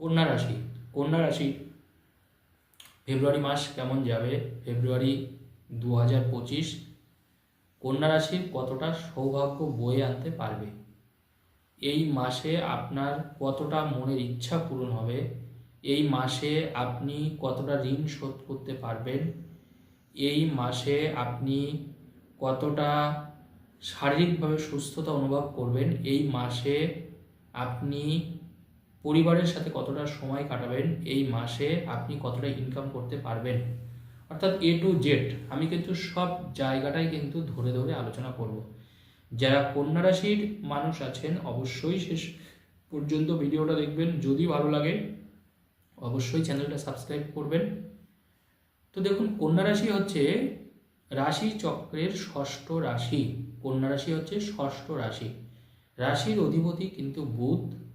কন্যা রাশি কন্যা রাশি, ফেব্রুয়ারি মাস কেমন যাবে? ফেব্রুয়ারি দু হাজার পঁচিশ, কন্যা রাশির কতটা সৌভাগ্য বয়ে আনতে পারবে? এই মাসে আপনার কতটা মনের ইচ্ছা পূরণ হবে? এই মাসে আপনি কতটা ঋণ শোধ করতে পারবেন? এই মাসে আপনি কতটা শারীরিকভাবে সুস্থতা অনুভব করবেন? এই মাসে আপনি পরিবারের সাথে কতটা সময় কাটাবেন, এই মাসে আপনি কতটা ইনকাম করতে পারবেন? অর্থাৎ এ টু জেড আমি কিন্তু সব জায়গাটাই কিন্তু ধরে ধরে আলোচনা করব। যারা কন্যা রাশির মানুষ আছেন, অবশ্যই শেষ পর্যন্ত ভিডিওটা দেখবেন। যদি ভালো লাগে, অবশ্যই চ্যানেলটা সাবস্ক্রাইব করবেন। তো দেখুন, কন্যা রাশি হচ্ছে রাশি চক্রের ষষ্ঠ রাশি। কন্যা রাশি হচ্ছে ষষ্ঠ রাশি। রাশির অধিপতি কিন্তু বুধ।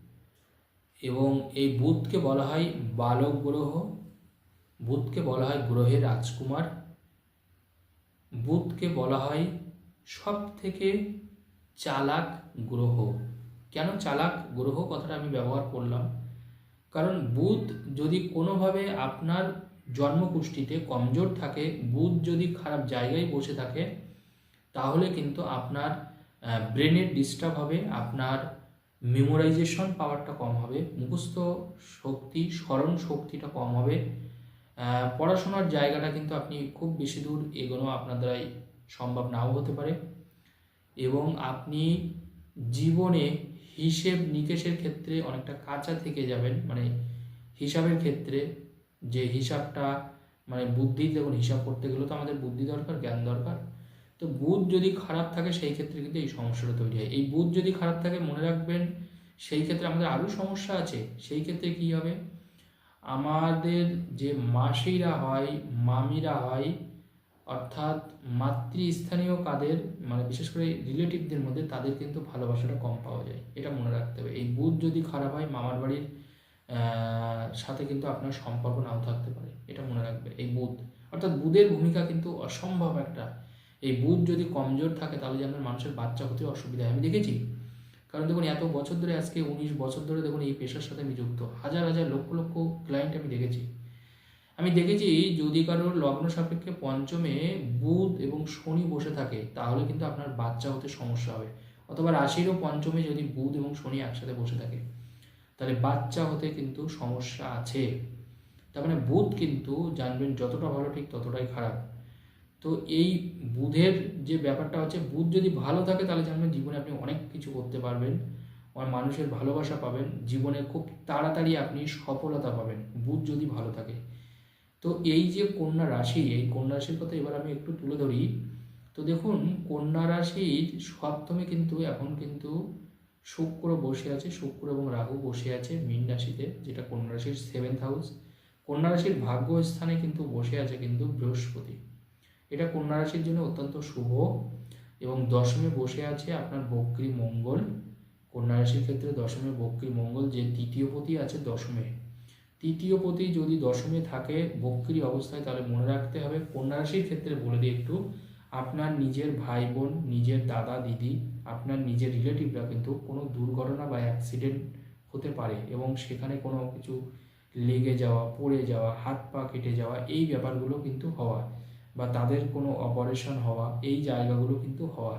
এবং এই বুধকে বলা হয় বালক গ্রহ বুধকে বলা হয় গ্রহের রাজকুমার, বুধকে বলা হয় সব থেকে চালাক গ্রহ। কেন চালাক গ্রহ? কথাটা আমি ব্যবহার করলাম। কারণ বুধ যদি কোনোভাবে আপনার জন্মকুষ্ঠিতে কমজোর থাকে, বুধ যদি খারাপ জায়গায় বসে থাকে, তাহলে কিন্তু আপনার ব্রেনের ডিস্টার্ব হবে, আপনার মেমোরাইজেশন পাওয়ারটা কম হবে, মুখস্থ শক্তি, স্মরণ শক্তিটা কম হবে। পড়াশোনার জায়গাটা কিন্তু আপনি খুব বেশি দূর এগোনো আপনার দ্বারাই সম্ভব নাও হতে পারে। এবং আপনি জীবনে হিসেব নিকেশের ক্ষেত্রে অনেকটা কাঁচা থেকে যাবেন মানে হিসাবের ক্ষেত্রে। যে হিসাবটা মানে বুদ্ধি দেখুন হিসাব করতে গেলে তো আমাদের বুদ্ধি দরকার, জ্ঞান দরকার। তো বুধ যদি খারাপ থাকে, সেই ক্ষেত্রে কিন্তু এই সমস্যাটা তৈরি হয়। এই বুধ যদি খারাপ থাকে, মনে রাখবেন, সেই ক্ষেত্রে আমাদের আরও সমস্যা আছে। সেই ক্ষেত্রে কী হবে? আমাদের যে মাসিরা হয়, মামিরা হয়, অর্থাৎ মাতৃস্থানীয় কাদের মানে বিশেষ করে রিলেটিভদের মধ্যে, তাদের কিন্তু ভালোবাসাটা কম পাওয়া যায়। এটা মনে রাখতে হবে। এই বুধ যদি খারাপ হয়, মামার বাড়ির সাথে কিন্তু আপনার সম্পর্ক নাও থাকতে পারে। এটা মনে রাখবে। এই বুধ, অর্থাৎ বুধের ভূমিকা কিন্তু অসম্ভব একটা। এই বুধ যদি কমজোর থাকে, তাহলে যেন মানুষের বাচ্চা হতে অসুবিধা হয়। আমি দেখেছি। কারণ দেখুন, এত বছর ধরে আজকে, উনিশ বছর ধরে দেখুন, এই পেশার সাথে আমি যুক্ত। হাজার হাজার, লক্ষ লক্ষ ক্লায়েন্ট আমি দেখেছি। আমি দেখেছি, যদি কারোর লগ্ন সাপেক্ষে পঞ্চমে বুধ এবং শনি বসে থাকে, তাহলে কিন্তু আপনার বাচ্চা হতে সমস্যা হবে। অথবা রাশিরও পঞ্চমে যদি বুধ এবং শনি একসাথে বসে থাকে, তাহলে বাচ্চা হতে কিন্তু সমস্যা আছে। তার মানে বুধ কিন্তু জানবেন, যতটা ভালো, ঠিক ততটাই খারাপ। তো এই বুধের যে ব্যাপারটা হচ্ছে, বুধ যদি ভালো থাকে, তাহলে জানবেন জীবনে আপনি অনেক কিছু করতে পারবেন। মানুষের ভালোবাসা পাবেন। জীবনে খুব তাড়াতাড়ি আপনি সফলতা পাবেন, বুধ যদি ভালো থাকে। তো এই যে কন্যা রাশি, এই কন্যা রাশির কথা এবার আমি একটু তুলে ধরি। তো দেখুন, কন্যা রাশির সপ্তমে কিন্তু, এখন কিন্তু শুক্র বসে আছে, শুক্র এবং রাহু বসে আছে মীন রাশিতে, যেটা কন্যা রাশির সেভেন্থ হাউস কন্যা রাশির ভাগ্য স্থানে কিন্তু বসে আছে কিন্তু বৃহস্পতি। এটা কন্যা রাশির জন্য অত্যন্ত শুভ। এবং দশমে বসে আছে আপনার বক্রী মঙ্গল। কন্যা রাশির ক্ষেত্রে দশমে বক্রী মঙ্গল, যে তৃতীয় পতি আছে দশমে। তৃতীয় পতি যদি দশমে থাকে, বক্রী অবস্থায় তাহলে মনে রাখতে হবে, কন্যা রাশির ক্ষেত্রে বলে দিই একটু, আপনার নিজের ভাই বোন নিজের দাদা, দিদি, আপনার নিজের রিলেটিভরা কিন্তু কোনো দুর্ঘটনা বা অ্যাক্সিডেন্ট হতে পারে এবং সেখানে কোনো কিছু লেগে যাওয়া, পড়ে যাওয়া হাত পা কেটে যাওয়া, এই ব্যাপারগুলো কিন্তু হওয়া। বা তাদের কোনো অপারেশন হওয়া, এই জায়গাগুলো কিন্তু হওয়া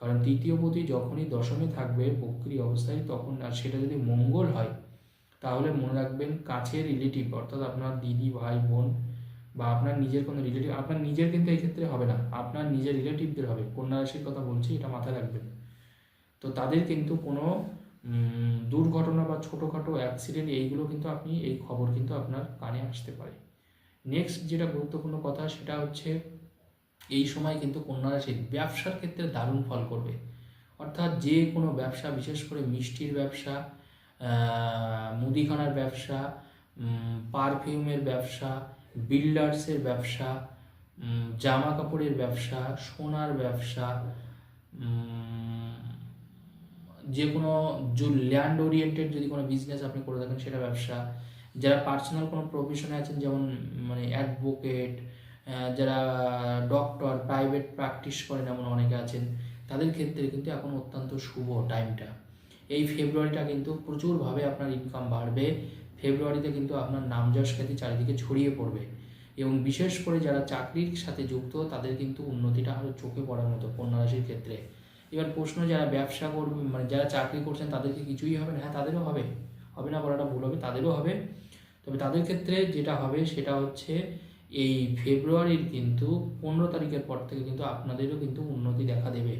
কারণ তৃতীয় পতি যখনই দশমে থাকবে, বক্রী অবস্থায় তখন আর সেটা যদি মঙ্গল হয়, তাহলে মনে রাখবেন কাছের রিলেটিভ অর্থাৎ আপনার দিদি, ভাই, বোন বা আপনার নিজের কোনো রিলেটিভ আপনার নিজের কিন্তু এই ক্ষেত্রে হবে না, আপনার নিজের রিলেটিভদের হবে। কন্যা রাশির কথা বলছি, এটা মাথায় রাখবেন। তো তাদের কিন্তু কোনো দুর্ঘটনা বা ছোটোখাটো অ্যাক্সিডেন্ট এইগুলো কিন্তু আপনি, এই খবর কিন্তু আপনার কানে আসতে পারে। নেক্সট যেটা গুরুত্বপূর্ণ কথা সেটা হচ্ছে এই সময় কিন্তু কন্যা রাশির ব্যবসার ক্ষেত্রে দারুণ ফল করবে। অর্থাৎ যে কোনো ব্যবসা, বিশেষ করে মিষ্টির ব্যবসা মুদিখানার ব্যবসা পারফিউমের ব্যবসা বিল্ডার্সের ব্যবসা জামা কাপড়ের ব্যবসা, সোনার ব্যবসা যে কোনো ল্যান্ড ওরিয়েন্টেড যদি কোনো বিজনেস আপনি করে থাকেন, সেটা ব্যবসা যারা পার্সোনাল কোনো প্রফেশনে আছেন, যেমন মানে অ্যাডভোকেট যারা ডক্টর প্রাইভেট প্র্যাকটিস করেন এমন অনেকে আছেন, তাদের ক্ষেত্রে কিন্তু এখন অত্যন্ত শুভ টাইমটা এই ফেব্রুয়ারিটা কিন্তু প্রচুরভাবে আপনার ইনকাম বাড়বে। ফেব্রুয়ারিতে কিন্তু আপনার নামযশ খ্যাতি চারিদিকে ছড়িয়ে পড়বে। এবং বিশেষ করে যারা চাকরির সাথে যুক্ত, তাদের কিন্তু উন্নতিটা আরও চোখে পড়ার মতো কন্যা রাশির ক্ষেত্রে। এবার প্রশ্ন, যারা ব্যবসা করবে মানে যারা চাকরি করছেন, তাদেরকে কিছুই হবে না? হ্যাঁ তাদেরও হবে। হবে না, বলাটা ভুল হবে, তাদেরও হবে। তবে তাদের ক্ষেত্রে যেটা হবে সেটা হচ্ছে, এই ফেব্রুয়ারির কিন্তু পনেরো তারিখের পর থেকে কিন্তু আপনাদেরও কিন্তু উন্নতি দেখা দেবে।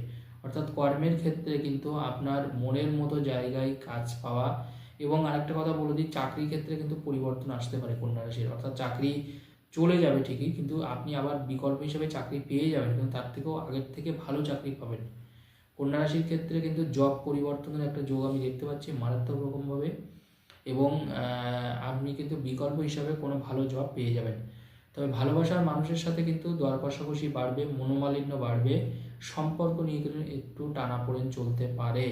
অর্থাৎ কর্মের ক্ষেত্রে কিন্তু আপনার মনের মতো জায়গায় কাজ পাওয়া এবং আরেকটা কথা বলে দিই, চাকরির ক্ষেত্রে কিন্তু পরিবর্তন আসতে পারে কন্যা রাশির। অর্থাৎ চাকরি চলে যাবে ঠিকই, কিন্তু আপনি আবার বিকল্প হিসেবে চাকরি পেয়ে যাবেন, কিন্তু তার থেকেও আগের থেকে ভালো চাকরি পাবেন। কন্যা রাশির ক্ষেত্রে কিন্তু জব পরিবর্তনের একটা যোগ আমি দেখতে পাচ্ছি, মারাত্মক রকমভাবে। এবং আপনি কিন্তু বিকল্প হিসাবে কোনো ভালো জব পেয়ে যাবেন। তবে ভালোবাসার মানুষের সাথে কিন্তু দর কষাকষি বাড়বে, মনোমালিন্য বাড়বে, সম্পর্ক নিয়ে কিন্তু একটু টানাপোড়েন চলতে পারে।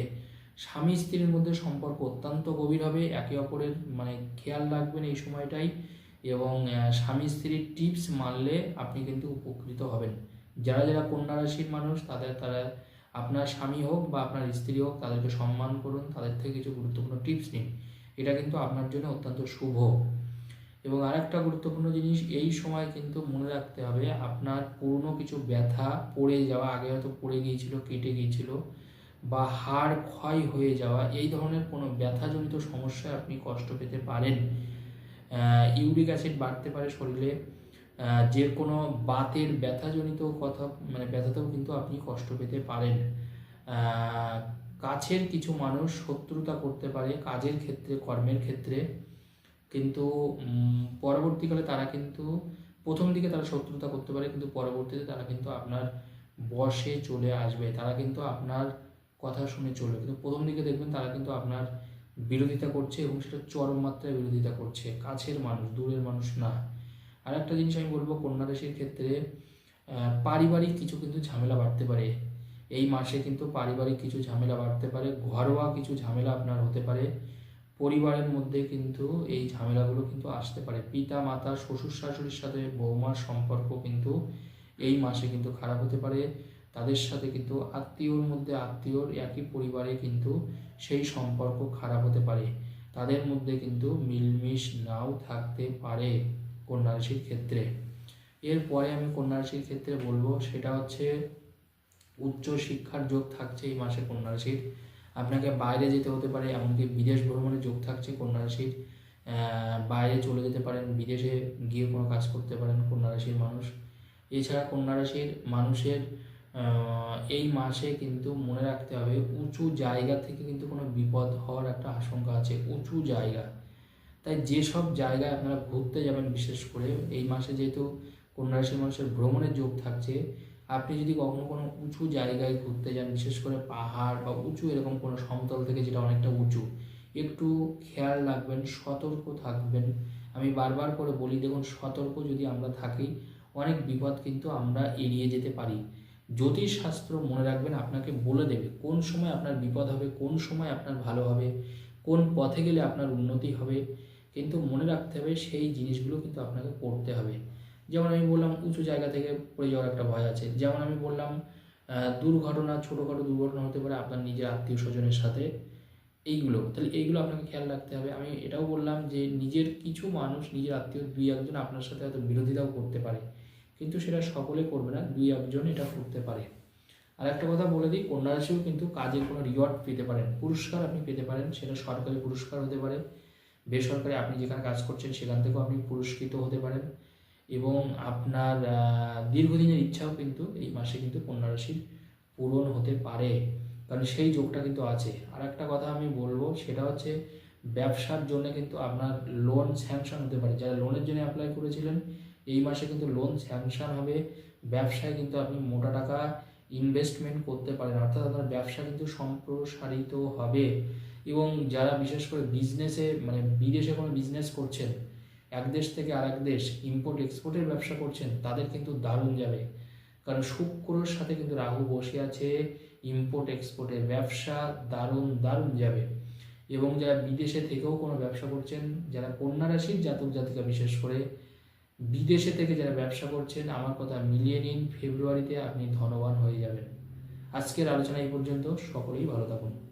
স্বামী স্ত্রীর মধ্যে সম্পর্ক অত্যন্ত গভীর হবে, একে অপরের মানে খেয়াল রাখবেন এই সময়টাই এবং স্বামী স্ত্রীর টিপস মানলে আপনি কিন্তু উপকৃত হবেন। যারা যারা কন্যা রাশির মানুষ, তাদের তারা আপনার স্বামী হোক বা আপনার স্ত্রী হোক, তাদেরকে সম্মান করুন, তাদের থেকে কিছু গুরুত্বপূর্ণ টিপস নিন। এটা কিন্তু আপনার জন্য অত্যন্ত শুভ। এবং আরেকটা গুরুত্বপূর্ণ জিনিস, এই সময় কিন্তু মনে রাখতে হবে, আপনার পুরনো কিছু ব্যথা পড়ে যাওয়া, আগে হয়তো পড়ে গিয়েছিল, কেটে গিয়েছিল, বা হাড় ক্ষয় হয়ে যাওয়া, এই ধরনের কোনো ব্যথাজনিত সমস্যায় আপনি কষ্ট পেতে পারেন। ইউরিক অ্যাসিড বাড়তে পারে শরীরে যে কোনো বাতের ব্যথাজনিত কথা মানে ব্যথাতেও কিন্তু আপনি কষ্ট পেতে পারেন। কাছের কিছু মানুষ শত্রুতা করতে পারে, কাজের ক্ষেত্রে, কর্মের ক্ষেত্রে। কিন্তু পরবর্তীকালে তারা কিন্তু, প্রথম দিকে তারা শত্রুতা করতে পারে, কিন্তু পরবর্তীতে তারা কিন্তু আপনার বসে চলে আসবে। তারা কিন্তু আপনার কথা শুনে চলবে। কিন্তু প্রথম দিকে দেখবেন তারা কিন্তু আপনার বিরোধিতা করছে এবং সেটা চরম মাত্রায় বিরোধিতা করছে। কাছের মানুষ, দূরের মানুষ না। আর একটা জিনিস আমি বলব কন্যাদেশের ক্ষেত্রে পারিবারিক কিছু কিন্তু ঝামেলা বাড়তে পারে। এই মাসে কিন্তু পারিবারিক কিছু ঝামেলা বাড়তে পারে, ঘরোয়া কিছু ঝামেলা আপনার হতে পারে। পরিবারের মধ্যে কিন্তু এই ঝামেলাগুলো কিন্তু আসতে পারে। পিতা, মাতা, শ্বশুর, শাশুড়ির সাথে বৌমার সম্পর্ক কিন্তু এই মাসে কিন্তু খারাপ হতে পারে। তাদের সাথে কিন্তু আত্মীয়র মধ্যে আত্মীয়র একই পরিবারে কিন্তু সেই সম্পর্ক খারাপ হতে পারে। তাদের মধ্যে কিন্তু মিলমিশ নাও থাকতে পারে কন্যা রাশির ক্ষেত্রে। এরপরে আমি কন্যা রাশির ক্ষেত্রে বলব, সেটা হচ্ছে উচ্চ শিক্ষার যোগ থাকছে এই মাসে কন্যা রাশির আপনাকে বাইরে যেতে হতে পারে, এমনকি বিদেশ ভ্রমণের যোগ থাকছে কন্যা রাশির বাইরে চলে যেতে পারেন, বিদেশে গিয়ে কোনো কাজ করতে পারেন কন্যা রাশির মানুষ। এছাড়া কন্যা রাশির মানুষের এই মাসে কিন্তু মনে রাখতে হবে, উঁচু জায়গা থেকে কিন্তু কোনো বিপদ হওয়ার একটা আশঙ্কা আছে, উঁচু জায়গা। তাই যেসব জায়গায় আপনারা ঘুরতে যাবেন বিশেষ করে, এই মাসে যেহেতু কন্যা রাশির মানুষের ভ্রমণের যোগ থাকছে আপনি যদি কখনো কোনো উঁচু জায়গায় ঘুরতে যান, বিশেষ করে পাহাড় বা উঁচু এরকম কোনো সমতল থেকে যেটা অনেকটা উঁচু, একটু খেয়াল রাখবেন, সতর্ক থাকবেন। আমি বারবার করে বলি, দেখুন, সতর্ক যদি আমরা থাকি, অনেক বিপদ কিন্তু আমরা এড়িয়ে যেতে পারি। জ্যোতিষ শাস্ত্র মনে রাখবেন, আপনাকে বলে দেবে কোন সময় আপনার বিপদ হবে, কোন সময় আপনার ভালো হবে, কোন পথে গেলে আপনার উন্নতি হবে। কিন্তু মনে রাখতে হবে, সেই জিনিসগুলো কিন্তু আপনাকে করতে হবে। যেমন আমি বললাম উঁচু জায়গা থেকে পড়ে যাওয়ার একটা ভয় আছে। যেমন আমি বললাম দুর্ঘটনা ছোটোখাটো দুর্ঘটনা হতে পারে আপনার নিজের আত্মীয় স্বজনের সাথে। এইগুলো, তাহলে এইগুলো আপনাকে খেয়াল রাখতে হবে। আমি এটাও বললাম যে নিজের কিছু মানুষ, নিজের আত্মীয় দুই একজন আপনার সাথে হয়তো বিরোধিতাও করতে পারে। কিন্তু সেটা সকলে করবে না, দুই একজন এটা করতে পারে। আর একটা কথা বলে দিই কন্যা রাশিও কিন্তু কাজের কোনো রিওয়ার্ড পেতে পারেন। পুরস্কার আপনি পেতে পারেন, সেটা সরকারি পুরস্কার হতে পারে। বেসরকারি আপনি যেখানে কাজ করছেন সেখান থেকেও আপনি পুরস্কৃত হতে পারেন। এবং আপনার দীর্ঘদিনের ইচ্ছাও কিন্তু এই মাসে কিন্তু কন্যা রাশির পূরণ হতে পারে। কারণ সেই যোগটা কিন্তু আছে। আর একটা কথা আমি বলব, সেটা হচ্ছে ব্যবসার জন্য কিন্তু আপনার লোন স্যাংশন হতে পারে। যারা লোনের জন্য অ্যাপ্লাই করেছিলেন, এই মাসে কিন্তু লোন স্যাংশন হবে। ব্যবসায় কিন্তু আপনি মোটা টাকা ইনভেস্টমেন্ট করতে পারেন। অর্থাৎ আপনার ব্যবসা কিন্তু সম্প্রসারিত হবে। এবং যারা বিশেষ করে বিজনেসে মানে বিদেশে কোনো বিজনেস করছেন এক দেশ থেকে আরেক দেশ ইম্পোর্ট এক্সপোর্টের ব্যবসা করছেন, তাদের কিন্তু দারুণ যাবে। কারণ শুক্রর সাথে কিন্তু রাহু বসে আছে ইম্পোর্ট এক্সপোর্টের ব্যবসা দারুণ দারুণ যাবে। এবং যারা বিদেশে থেকেও কোনো ব্যবসা করছেন, যারা কন্যা রাশির জাতক জাতিকা বিশেষ করে, বিদেশে থেকে যারা ব্যবসা করছেন, আমার কথা মিলিয়ে নিন, ফেব্রুয়ারিতে আপনি ধনবান হয়ে যাবেন। আজকের আলোচনা এই পর্যন্ত, সকলেই ভালো থাকুন।